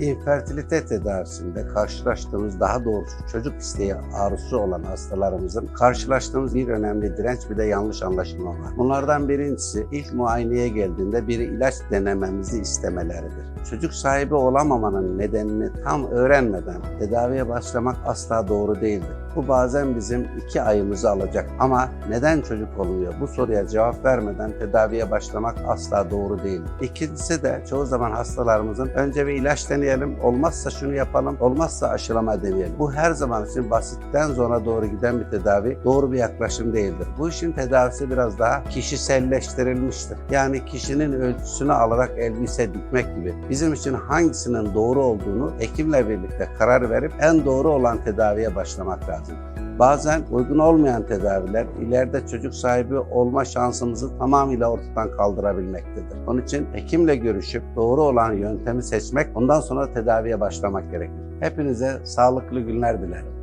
İnfertilite tedavisinde karşılaştığımız daha doğrusu çocuk isteği arzusu olan hastalarımızın karşılaştığımız bir önemli direnç bir de yanlış anlaşılma var. Bunlardan birincisi ilk muayeneye geldiğinde bir ilaç denememizi istemeleridir. Çocuk sahibi olamamanın nedenini tam öğrenmeden tedaviye başlamak asla doğru değildir. Bu bazen bizim iki ayımızı alacak ama neden çocuk olmuyor? Bu soruya cevap vermeden tedaviye başlamak asla doğru değil. İkincisi de çoğu zaman hastalarımızın önce bir ilaç deneyelim, olmazsa şunu yapalım, olmazsa aşılama deneyelim. Bu her zaman için basitten zora doğru giden bir tedavi doğru bir yaklaşım değildir. Bu işin tedavisi biraz daha kişiselleştirilmiştir. Yani kişinin ölçüsünü alarak elbise dikmek gibi. Bizim için hangisinin doğru olduğunu hekimle birlikte karar verip en doğru olan tedaviye başlamak lazım. Bazen uygun olmayan tedaviler ileride çocuk sahibi olma şansımızı tamamıyla ortadan kaldırabilmektedir. Onun için hekimle görüşüp doğru olan yöntemi seçmek, ondan sonra tedaviye başlamak gerekir. Hepinize sağlıklı günler dilerim.